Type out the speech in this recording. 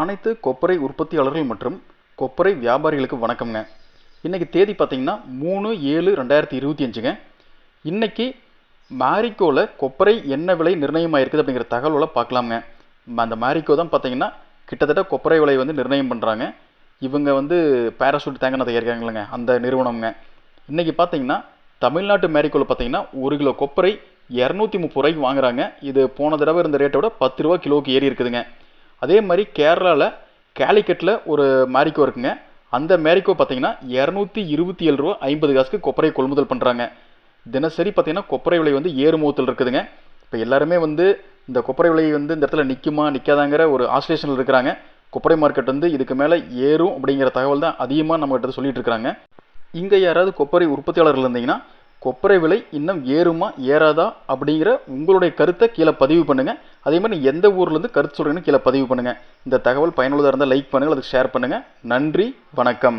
அனைத்து கொப்பரை உற்பத்தியாளர்கள் மற்றும் கொப்பரை வியாபாரிகளுக்கு வணக்கம்ங்க. இன்றைக்கி தேதி பார்த்தீங்கன்னா மூணு ஏழு ரெண்டாயிரத்தி இருபத்தி அஞ்சுங்க. இன்றைக்கி மேரிக்கோவில் கொப்பரை என்ன விலை நிர்ணயமாயிருக்குது அப்படிங்கிற தகவலை பார்க்கலாமுங்க அந்த மேரிக்கோ தான் பார்த்தீங்கன்னா கிட்டத்தட்ட கொப்பரை விலை வந்து நிர்ணயம் பண்ணுறாங்க இவங்க வந்து பேராசூட் தேங்காய் தயாரிக்கிறாங்களங்க அந்த நிறுவனம்ங்க. இன்றைக்கி பார்த்தீங்கன்னா தமிழ்நாட்டு மேரிக்கோவில் பார்த்தீங்கன்னா ஒரு கிலோ கொப்பரை இரநூத்தி முப்பது ரூபாய்க்கு வாங்குறாங்க. இது போன தடவை இருந்த ரேட்டை விட பத்து ரூபா கிலோவுக்கு ஏறி இருக்குதுங்க. அதே மாதிரி கேரளாவில் கேலிக்கட்டில் ஒரு மேரிக்கோ இருக்குங்க. அந்த மேரிக்கோ பார்த்தீங்கன்னா இரநூத்தி இருபத்தி ஏழு ரூபா ஐம்பது காசுக்கு கொப்பரையை கொள்முதல் பண்ணுறாங்க தினசரி பார்த்தீங்கன்னா கொப்பரை விலை வந்து ஏறுமுகத்தில் இருக்குதுங்க. இப்போ எல்லாருமே வந்து இந்த கொப்பரை விலை வந்து இந்த இடத்துல நிற்குமா நிற்காதாங்கிற ஒரு ஆசிலேஷனில் இருக்கிறாங்க. கொப்பரை மார்க்கெட் வந்து இதுக்கு மேலே ஏறும் அப்படிங்கிற தகவல் தான் அதிகமாக நம்மகிட்ட சொல்லிட்டு இருக்கிறாங்க இங்கே யாராவது கொப்பரை உற்பத்தியாளர்கள் இருந்தீங்கன்னா கொப்பரை விலை இன்னும் ஏறுமா ஏறாதா அப்படிங்கிற உங்களுடைய கருத்தை கீழே பதிவு பண்ணுங்கள் அதே மாதிரி எந்த ஊர்லேருந்து கருத்து சொல்கிறீங்கன்னு கீழே பதிவு பண்ணுங்கள் இந்த தகவல் பயனுள்ளதாக இருந்தால் லைக் பண்ணுங்கள் அதுக்கு ஷேர் பண்ணுங்கள் நன்றி வணக்கம்.